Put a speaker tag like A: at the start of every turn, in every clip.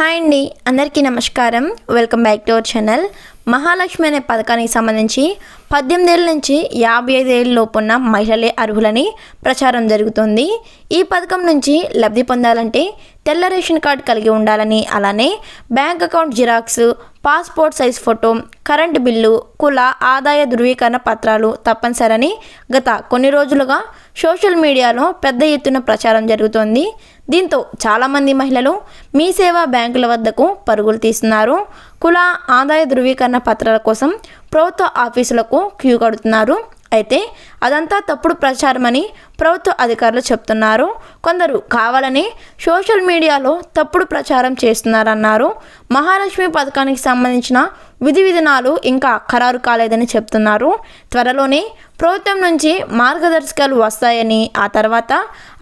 A: Hi అండి అందరికీ నమస్కారం. Welcome back to our channel. Mahalakshmi అనే పథకానికి సంబంధించి పద్దెనిమిది ఏళ్ళ నుంచి యాభై ఐదు ఏళ్ళ మహిళలే అర్హులని ప్రచారం జరుగుతుంది. ఈ పథకం నుంచి లబ్ధి పొందాలంటే తెల్ల రేషన్ కార్డు కలిగి ఉండాలని అలానే bank account xerox passport size photo current bill కుల ఆదాయ ధృవీకరణ పత్రాలు తప్పనిసరని గత కొన్ని రోజులుగా సోషల్ మీడియాలో పెద్ద ఎత్తున ప్రచారం జరుగుతోంది. దీంతో చాలామంది మహిళలు మీ సేవా బ్యాంకుల వద్దకు పరుగులు తీస్తున్నారు. కుల ఆదాయ ధృవీకరణ పత్రాల కోసం ప్రభుత్వ ఆఫీసులకు క్యూ కడుతున్నారు. అయితే అదంతా తప్పుడు ప్రచారమని ప్రభుత్వ అధికారులు చెప్తున్నారు. కొందరు కావాలని సోషల్ మీడియాలో తప్పుడు ప్రచారం చేస్తున్నారన్నారు. మహాలక్ష్మి పథకానికి సంబంధించిన విధి విధానాలు ఇంకా ఖరారు కాలేదని చెప్తున్నారు. త్వరలోనే ప్రభుత్వం నుంచి మార్గదర్శకాలు వస్తాయని ఆ తర్వాత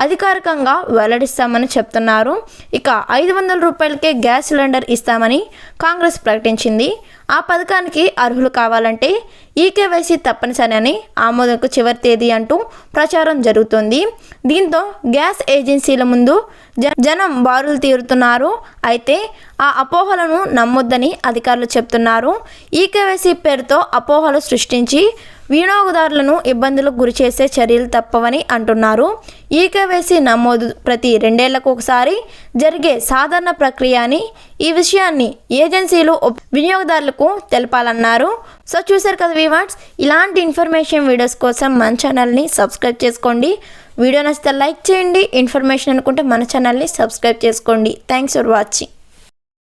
A: అధికారికంగా వెల్లడిస్తామని చెప్తున్నారు. ఇక ఐదు వందల రూపాయలకే గ్యాస్ సిలిండర్ ఇస్తామని కాంగ్రెస్ ప్రకటించింది. ఆ పథకానికి అర్హులు కావాలంటే ఈకేవైసీ తప్పనిసరి అని ఆమోదకు చివరి తేదీ అంటూ ప్రచారం జరుగుతుంది. దీంతో గ్యాస్ ఏజెన్సీల ముందు జ- జనం బారులు తీరుతున్నారు. అయితే ఆ అపోహలను నమ్మొద్దని అధికారులు చెప్తున్నారు. ఈకేవైసీ పేరుతో అపోహలు సృష్టించి వినియోగదారులను ఇబ్బందులకు గురిచేసే చర్యలు తప్పవని అంటున్నారు. ఈకేవైసీ నమోదు ప్రతి రెండేళ్ళకు ఒకసారి జరిగే సాధారణ ప్రక్రియ అని ఈ విషయాన్ని ఏజెన్సీలు వినియోగదారులకు తెలపాలన్నారు. సో చూసారు కదా వివాట్స్ ఇలాంటి ఇన్ఫర్మేషన్ వీడియోస్ కోసం మన ఛానల్ని సబ్స్క్రైబ్ చేసుకోండి. వీడియో నచ్చితే లైక్ చేయండి. ఇన్ఫర్మేషన్ అనుకుంటే మన ఛానల్ని సబ్స్క్రైబ్ చేసుకోండి. Thanks for watching